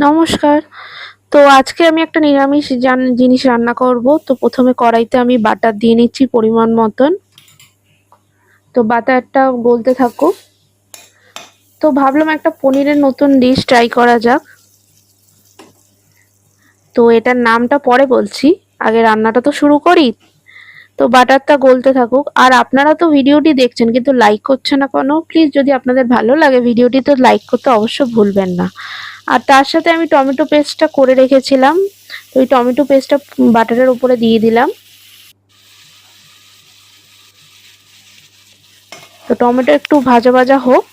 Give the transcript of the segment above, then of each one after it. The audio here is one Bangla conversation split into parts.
নমস্কার। তো আজকে আমি একটা নিরামিষ জান- জিনিস রান্না করব। তো প্রথমে কড়াইতে আমি বাটার দিয়ে নিচ্ছি পরিমাণ মতন। তো বাটারটা গলতে থাকুক। তো ভাবলাম একটা পনিরের নতুন ডিশ ট্রাই করা যাক। তো এটার নামটা পরে বলছি। আগে রান্নাটা তো শুরু করি। তো বাটারটা গলতে থাকুক। আর আপনারা তো ভিডিওটি দেখছেন, কিন্তু লাইক করছে না কোনো? প্লিজ যদি আপনাদের ভালো লাগে ভিডিওটি, তো লাইক করতে অবশ্য ভুলবেন না। আর তার সাথে আমি টমেটো পেস্টটা করে রেখেছিলাম। ওই টমেটো পেস্টটা বাটারের উপরে দিয়ে দিলাম। তো টমেটো একটু ভাজা ভাজা হোক।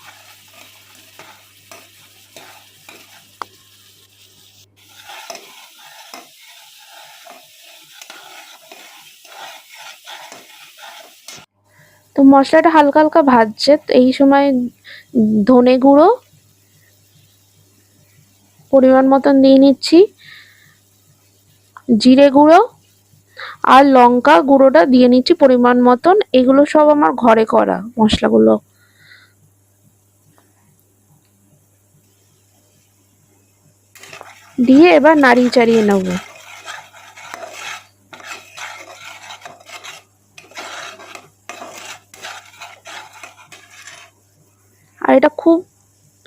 তো মশলাটা হালকা হালকা ভাজছে। এই সময় ধনে গুঁড়ো পরিমাণ মতন দিয়ে নিচ্ছি। জিরে গুঁড়ো আর লঙ্কা গুঁড়োটা দিয়ে নিচ্ছি পরিমাণ মতন। এগুলো সব আমার ঘরে করা মশলাগুলো। দিয়ে এবার নাড়িয়ে চাড়িয়ে নেব। আর এটা খুব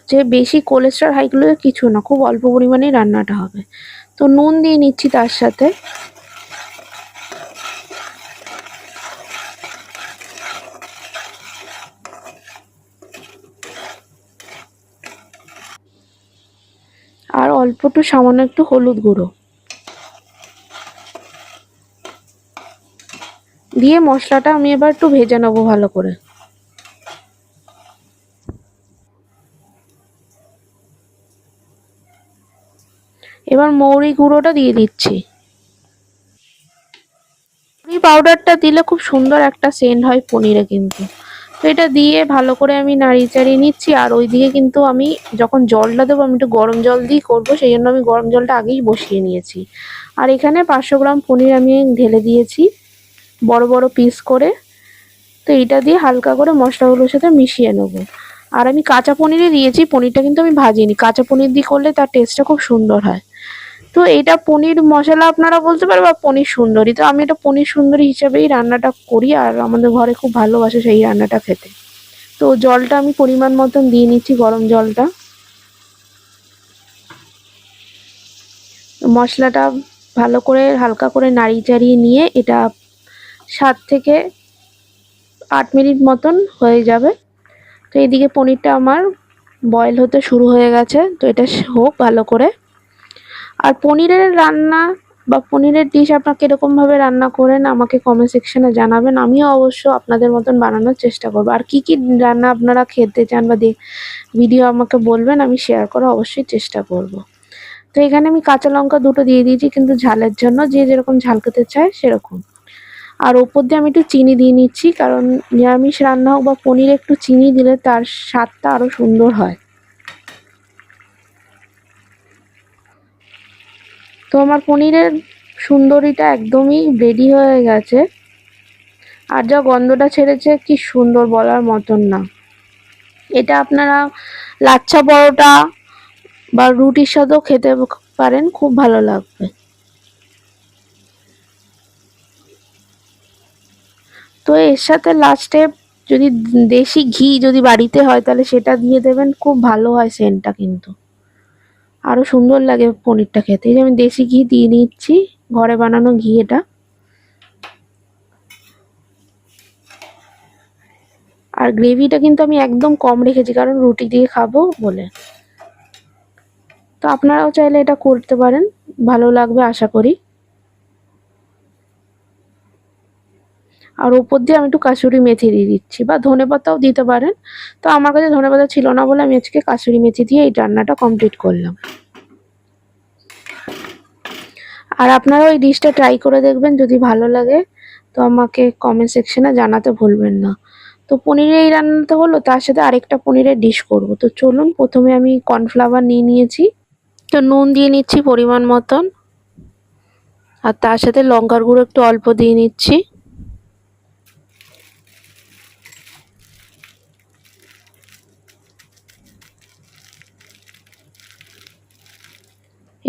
যে বেশি কোলেস্ট্রল হাইগুলো কিছু না, খুব অল্প পরিমাণেই রান্নাটা হবে। তো নুন দিয়ে নিচ্ছি তার সাথে। আর অল্প একটু, সামান্য একটু হলুদ গুঁড়ো। দিয়ে মশলাটা আমি এবার একটু ভেজে নেব ভালো করে। এবার মৌরি গুঁড়োটা দিয়ে দিচ্ছি। মৌরি পাউডারটা দিলে খুব সুন্দর একটা সেন্ট হয় পনিরে কিন্তু। তো এটা দিয়ে ভালো করে আমি নাড়িয়ে চাড়িয়ে নিচ্ছি, আর ওই ওইদিকে কিন্তু আমি যখন জলটা দেবো, আমি একটু গরম জল দিয়ে করব, সেই জন্য আমি গরম জলটা আগেই বসিয়ে নিয়েছি। আর এখানে পাঁচশো গ্রাম পনির আমি ঢেলে দিয়েছি, বড় বড় পিস করে। তো এইটা দিয়ে হালকা করে মশলাগুলোর সাথে মিশিয়ে নেব। আর আমি কাঁচা পনিরে দিয়েছি, পনিরটা কিন্তু আমি ভাজিনি। কাঁচা পনির দিয়ে করলে তার টেস্টটা খুব সুন্দর হয়। তো এটা পনির মশলা আপনারা বলতে পারেন বা পনির সুন্দরী। তো আমি এটা পনির সুন্দরী হিসেবেই রান্নাটা করি আর আমাদের ঘরে খুব ভালোবাসে সেই রান্নাটা খেতে। তো জলটা আমি পরিমাণ মতন দিয়ে নিচ্ছি, গরম জলটা। মশলাটা ভালো করে হালকা করে নাড়িয়ে চাড়িয়ে নিয়ে এটা সাত থেকে আট মিনিট মতন হয়ে যাবে। তো এদিকে পনিরটা আমার বয়েল হতে শুরু হয়ে গেছে। তো এটা হোক ভালো করে। আর পনিরের রান্না বা পনিরের ডিশ আপনারা কীরকমভাবে রান্না করেন আমাকে কমেন্ট সেকশনে জানাবেন। আমিও অবশ্য আপনাদের মতন বানানোর চেষ্টা করব। আর কি কি রান্না আপনারা খেতে চান বা ভিডিও আমাকে বলবেন, আমি শেয়ার করার অবশ্যই চেষ্টা করব। তো এখানে আমি কাঁচা লঙ্কা দুটো দিয়ে দিয়েছি, কিন্তু ঝালের জন্য যে যেরকম ঝাল খেতে চায় সেরকম। আর ওপর দিয়ে আমি একটু চিনি দিয়ে নিচ্ছি, কারণ নিরামিষ রান্না হোক বা পনিরে একটু চিনি দিলে তার স্বাদটা আরও সুন্দর হয়। তো আমার পনিরের সুন্দরীটা একদমই রেডি হয়ে গেছে। আর যা গন্ধটা ছেড়েছে, কি সুন্দর বলার মতন না। এটা আপনারা লাচ্ছা পরোটা বা রুটির সাথেও খেতে পারেন, খুব ভালো লাগবে। তো এর সাথে লাস্টে যদি দেশি ঘি যদি বাড়িতে হয়, তাহলে সেটা দিয়ে দেবেন, খুব ভালো হয় সেন্টটা কিন্তু। আরও সুন্দর লাগে পনিরটা খেতে। এই যে আমি দেশি ঘি দিয়ে নিচ্ছি, ঘরে বানানো ঘি এটা। আর গ্রেভিটা কিন্তু আমি একদম কম রেখেছি, কারণ রুটি দিয়ে খাব বলে। তো আপনারাও চাইলে এটা করতে পারেন, ভালো লাগবে আশা করি। আর ওপর দিয়ে আমি একটু কাসুরি মেথি দিয়ে দিচ্ছি। বা ধনে পাতাও দিতে পারেন। তো আমার কাছে ধনে পাতা ছিল না বলে আমি আজকে কাসুরি মেথি দিয়ে এই রান্নাটা কমপ্লিট করলাম। আর আপনারা ওই ডিশটা ট্রাই করে দেখবেন যদি ভালো লাগে, তো আমাকে কমেন্ট সেকশনে জানাতে ভুলবেন না। তো পনিরের এই রান্নাটা হলো, তার সাথে আরেকটা পনিরের ডিশ করব। তো চলুন, প্রথমে আমি কর্নফ্লাওয়ার নিয়ে নিয়েছি। তো নুন দিয়ে নিচ্ছি পরিমাণ মতন। আর তার সাথে লঙ্কার গুঁড়ো একটু অল্প দিয়ে নিচ্ছি।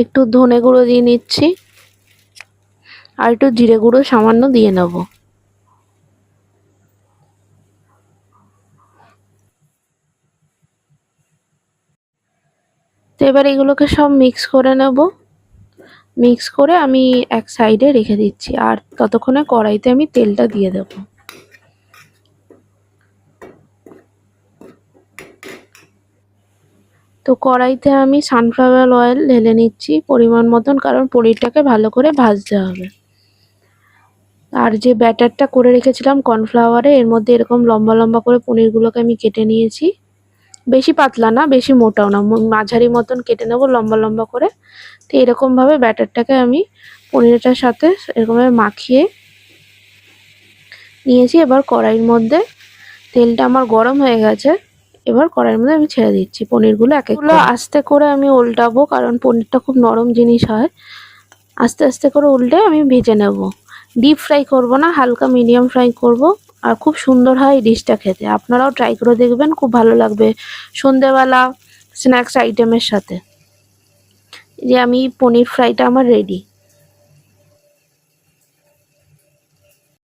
একটু ধনে গুঁড়ো দিয়ে নিচ্ছি। আর একটু জিরে গুঁড়ো সামান্য দিয়ে নেব। তো এবার এগুলোকে সব মিক্স করে নেব। মিক্স করে আমি এক সাইডে রেখে দিচ্ছি। আর ততক্ষণে কড়াইতে আমি তেলটা দিয়ে দেবো। তো কড়াইতে আমি সানফ্লাওয়ার অয়েল ঢেলে নিচ্ছি পরিমাণ মতন, কারণ পনিরটাকে ভালো করে ভাজতে হবে। আর যে ব্যাটারটা করে রেখেছিলাম কর্নফ্লাওয়ারে, এর মধ্যে এরকম লম্বা লম্বা করে পনিরগুলোকে আমি কেটে নিয়েছি। বেশি পাতলা না, বেশি মোটাও না মাঝারি মতন কেটে নেব লম্বা লম্বা করে। তো এরকমভাবে ব্যাটারটাকে আমি পনিরটার সাথে এরকমভাবে মাখিয়ে নিয়েছি। এবার কড়াইয়ের মধ্যে তেলটা আমার গরম হয়ে গেছে। এবার কড়াইয়ের মধ্যে আমি ছেড়ে দিচ্ছি পনিরগুলো এক একগুলো আস্তে করে আমি উল্টাবো কারণ পনিরটা খুব নরম জিনিস হয়। আস্তে আস্তে করে উল্টে আমি ভেজে নেব। ডিপ ফ্রাই করব না হালকা মিডিয়াম ফ্রাই করব। আর খুব সুন্দর হয় এই ডিশটা খেতে। আপনারাও ট্রাই করে দেখবেন খুব ভালো লাগবে সন্ধেবেলা স্ন্যাক্স আইটেমের সাথে। যে আমি পনির ফ্রাইটা আমার রেডি।